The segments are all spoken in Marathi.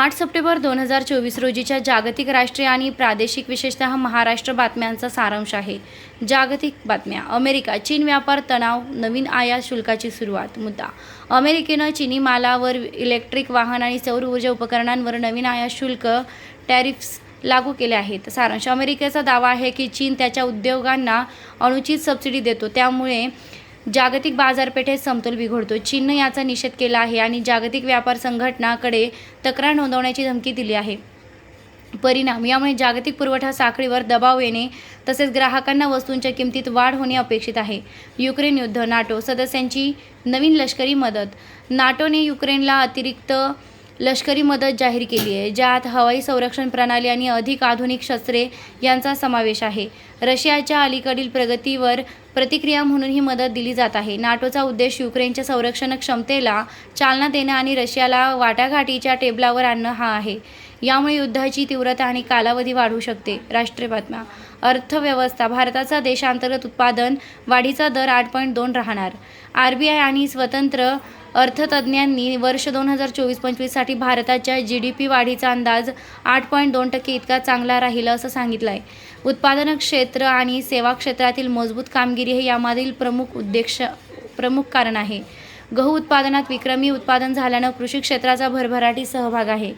आठ सप्टेंबर दोन हजार चोवीस रोजीच्या जागतिक राष्ट्रीय आणि प्रादेशिक विशेषतः महाराष्ट्र बातम्यांचा सारांश आहे. जागतिक बातम्या. अमेरिका चीन व्यापार तणाव नवीन आयात शुल्काची सुरुवात मुद्दा. अमेरिकेनं चिनी मालावर इलेक्ट्रिक वाहन आणि सौर ऊर्जा उपकरणांवर नवीन आयात शुल्क टॅरिफ्स लागू केले आहेत. सारांश. अमेरिकेचा दावा आहे की चीन त्याच्या उद्योगांना अनुचित सबसिडी देतो. त्यामुळे जागतिक बाजारपेठेत समतोल बिघडतो. चीननं याचा निषेध केला आहे आणि जागतिक व्यापार संघटनाकडे तक्रार नोंदवण्याची धमकी दिली आहे. परिणाम यामुळे जागतिक पुरवठा साखळीवर दबाव येणे तसेच ग्राहकांना वस्तूंच्या किमतीत वाढ होणे अपेक्षित आहे. युक्रेन युद्ध नाटो सदस्यांची नवीन लष्करी मदत. नाटोने युक्रेनला अतिरिक्त लष्करी मदत जाहीर केली आहे ज्यात हवाई संरक्षण प्रणाली आणि अधिक आधुनिक शस्त्रे यांचा समावेश आहे. रशियाच्या अलीकडील प्रगतीवर प्रतिक्रिया म्हणून ही मदत दिली जात आहे. नाटोचा उद्देश युक्रेनच्या संरक्षण क्षमतेला चालना देणं आणि रशियाला वाटाघाटीच्या टेबलावर आणणं हा आहे. यामुळे युद्धाची तीव्रता आणि कालावधी वाढू शकते. राष्ट्रीय बातम्या. अर्थव्यवस्था भारताचा देशांतर्गत उत्पादन वाढीचा दर आठ पॉईंट दोन राहणार. आर बी आय आणि स्वतंत्र अर्थतज्ज्ञांनी वर्ष दोन हजार चोवीस पंचवीससाठी भारताच्या जी डी पी वाढीचा अंदाज आठ पॉईंट दोन टक्के इतका चांगला राहील असं सांगितलं आहे उत्पादन क्षेत्र आणि सेवा क्षेत्रातील मजबूत कामगिरी हे यामधील प्रमुख उद्देश प्रमुख कारण आहे. गहू उत्पादनात विक्रमी उत्पादन झाल्यानं कृषी क्षेत्राचा भरभराटी सहभाग आहे.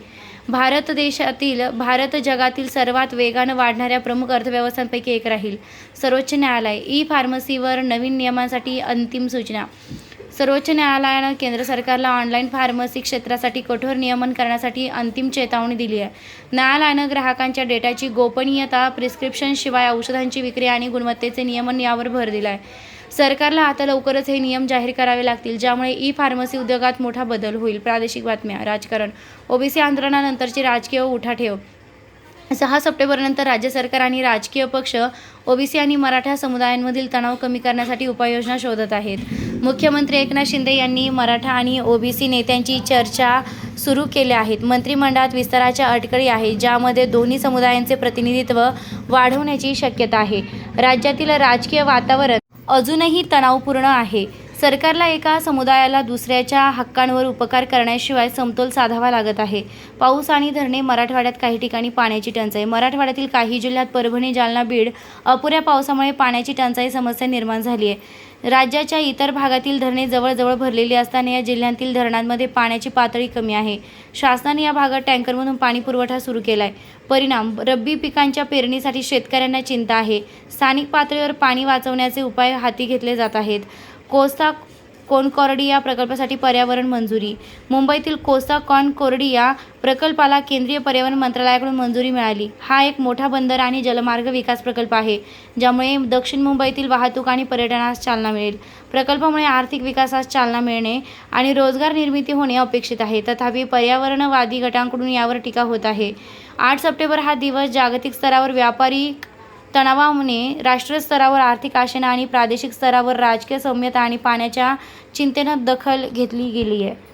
भारत देशातील भारत जगातील सर्वात वेगानं वाढणाऱ्या प्रमुख अर्थव्यवस्थांपैकी एक राहील. सर्वोच्च न्यायालय ई फार्मसीवर नवीन नियमांसाठी अंतिम सूचना. सर्वोच्च न्यायालयानं केंद्र सरकारला ऑनलाईन फार्मसी क्षेत्रासाठी कठोर नियमन करण्यासाठी अंतिम चेतावणी दिली आहे. न्यायालयानं ग्राहकांच्या डेटाची गोपनीयता प्रिस्क्रिप्शनशिवाय औषधांची विक्री आणि गुणवत्तेचे नियमन यावर भर दिला आहे सरकारला आता लवकरच हे नियम जाहीर करावे लागतील ज्यामुळे ई फार्मसी उद्योगात मोठा बदल होईल. प्रादेशिक बातम्या राजकारण. ओबीसी आंदोलनानंतरची राजकीय उठाठेव. सहा सप्टेंबरनंतर राज्य सरकार आणि राजकीय पक्ष ओबीसी आणि मराठा समुदायांमधील तणाव कमी करण्यासाठी उपाययोजना शोधत आहेत. मुख्यमंत्री एकनाथ शिंदे यांनी मराठा आणि ओबीसी नेत्यांची चर्चा सुरू केल्या आहेत. मंत्रिमंडळात विस्ताराच्या अटकळी आहेत ज्यामध्ये दोन्ही समुदायांचे प्रतिनिधित्व वाढवण्याची शक्यता आहे. राज्यातील राजकीय वातावरण अजूनही तणावपूर्ण आहे. सरकारला एका समुदायाला दुसऱ्याच्या हक्कांवर उपकार करण्याशिवाय समतोल साधावा लागत आहे. पाऊस आणि धरणे मराठवाड्यात काही ठिकाणी पाण्याची टंचाई. मराठवाड्यातील काही जिल्ह्यात परभणी जालना बीड अपुऱ्या पावसामुळे पाण्याची टंचाई समस्या निर्माण झाली आहे. राज्याच्या इतर भागातील धरणे जवळजवळ भरलेली असताना या जिल्ह्यांतील धरणांमध्ये पाण्याची पातळी कमी आहे. शासनाने या भागात टँकरमधून पाणी पुरवठा सुरू केला आहे परिणाम रब्बी पिकांच्या पेरणीसाठी शेतकऱ्यांना चिंता आहे. स्थानिक पातळीवर पाणी वाचवण्याचे उपाय हाती घेतले जात आहेत. कोसा कोनकॉर्डी या प्रकल्पासाठी पर्यावरण मंजुरी. मुंबईतील कोसा कॉनकोर्डी या प्रकल्पाला केंद्रीय पर्यावरण मंत्रालयाकडून मंजुरी मिळाली. हा एक मोठा बंदर आणि जलमार्ग विकास प्रकल्प आहे ज्यामुळे दक्षिण मुंबईतील वाहतूक आणि पर्यटनास चालना मिळेल. प्रकल्पामुळे आर्थिक विकासास चालना मिळणे आणि रोजगार निर्मिती होणे अपेक्षित आहे. तथापि पर्यावरणवादी गटांकडून यावर टीका होत आहे. आठ सप्टेंबर हा दिवस जागतिक स्तरावर व्यापारी तणावामुळे राष्ट्रीय स्तरावर आर्थिक आशेनं आणि प्रादेशिक स्तरावर राजकीय सौम्यता आणि पाण्याच्या चिंतेनं दखल घेतली गेली आहे